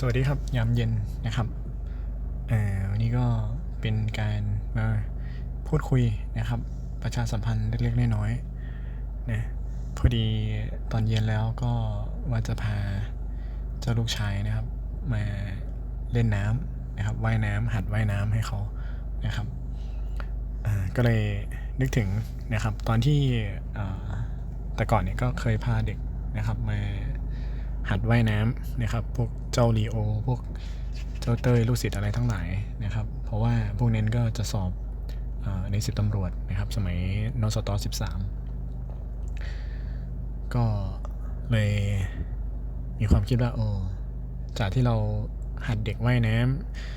สวัสดีครับ ยามเย็นนะครับวันนี้ก็เป็นการมาพูดคุยนะครับ ประชาสัมพันธ์เล็กๆน้อยๆนะพอดีตอนเย็นแล้วก็ว่าจะพาเจ้าลูกชายนะครับ มาเล่นน้ำนะครับว่ายน้ำหัดว่ายน้ำให้เขานะครับก็เลยนึกถึงนะครับ ตอนที่แต่ก่อนเนี่ยก็เคยพาเด็กนะครับมา หัดว่ายน้ำนะครับ พวกเจ้าลีโอ พวกเจ้าเต้ยลูกศิษย์อะไรทั้งหลายนะครับ เพราะว่าพวกเน้นก็จะสอบอในสิบตำรวจนะครับ สมัยนสตสิบสามก็เลยมีความคิดว่าโอ้จากที่เราหัดเด็กว่ายน้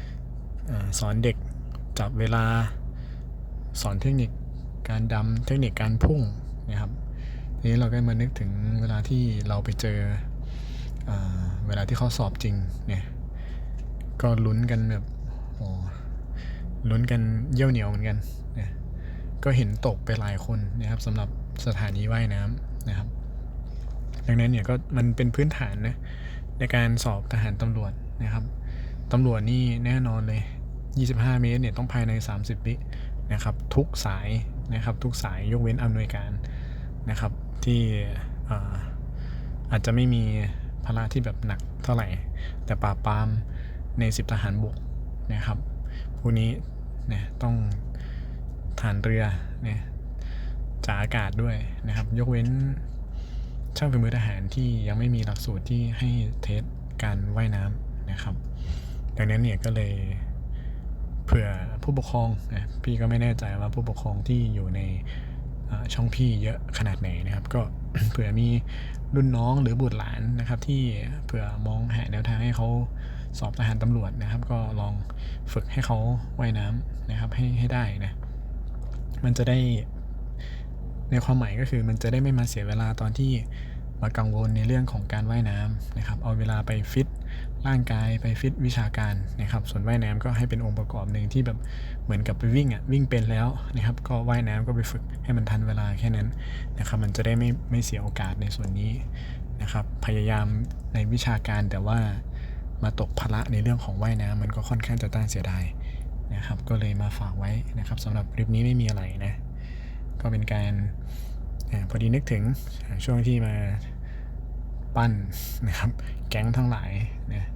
ำอสอนเด็กจับเวลาสอนเทคนิคการดำเทคนิคการพุ่งนะครับทีนี้เราก็มานึกถึงเวลาที่เราไปเจอ เวลาที่เขาสอบจริงเนี่ยก็ลุ้นกันแบบโอ้ลุ้นกันเยี่ยวเหนียวเหมือนกันเนี่ยก็เห็นตกไปหลายคนนะครับสำหรับสถานีว่ายน้ำนะครับ ดังนั้นเนี่ยก็มันเป็นพื้นฐานนะในการสอบทหารตำรวจนะครับตำรวจนี่แน่นอนเลย 25 เมตรเนี่ยต้องภายใน 30 วินะครับ ทุกสายนะครับ ทุกสายยกเว้นอำนวยการนะครับ ที่อาอาจจะไม่มี ภาระที่แบบหนักเท่าไหร่ แต่ปราบปรามในสิบทหารบกนะครับพวกนี้เนี่ยต้องฐานเรือเนี่ยจากอากาศด้วยนะครับ ยกเว้นช่างฝีมือทหารที่ยังไม่มีหลักสูตรที่ให้เทสการว่ายน้ำนะครับ ดังนั้นเนี่ยก็เลยเผื่อผู้ปกครองนะพี่ก็ไม่แน่ใจว่าผู้ปกครองที่อยู่ในช่องพี่เยอะขนาดไหนนะครับ ก็เผื่อมี รุ่นน้องหรือบุตรหลานนะครับ ที่เผื่อมองหาแนวทางให้เขาสอบทหารตำรวจนะครับ ก็ลองฝึกให้เขาว่ายน้ำนะครับให้ให้ได้นะมันจะได้ในความหมายก็คือมันจะได้ไม่มาเสียเวลาตอนที่มากังวลในเรื่องของการว่ายน้ำนะครับ เอาเวลาไปฟิต ร่างกายไปฟิตวิชาการนะครับส่วนว่ายน้ำก็ให้เป็นองค์ประกอบหนึ่งที่แบบเหมือนกับไปวิ่งอะวิ่งเป็นแล้วนะครับก็ว่ายน้ำก็ไปฝึกให้มันทันเวลาแค่นั้นนะครับมันจะได้ไม่ไม่เสียโอกาสในส่วนนี้นะครับพยายามในวิชาการแต่ว่ามาตกภาระในเรื่องของว่ายน้ำมันก็ค่อนข้างจะต้านเสียดายนะครับก็เลยมาฝากไว้นะครับสำหรับคลิปนี้ไม่มีอะไรนะก็เป็นการพอดีนึกถึงช่วงที่มาปั้นนะครับแก๊งทั้งหลายนะ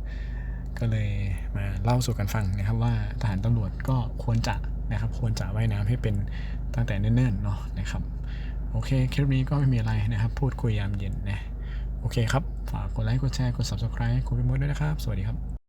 ก็เลยมาเล่าสู่กันฟังนะครับว่าทหารตำรวจก็ควรจะนะครับ ควรจะว่ายน้ำให้เป็นตั้งแต่เนิ่นๆเนาะนะครับ โอเคคลิปนี้ก็ไม่มีอะไรนะครับ พูดคุยยามเย็นนะ โอเคครับ ฝากกดไลค์ กดแชร์ กด subscribe คุณพิมพ์ด้วยนะครับ สวัสดีครับ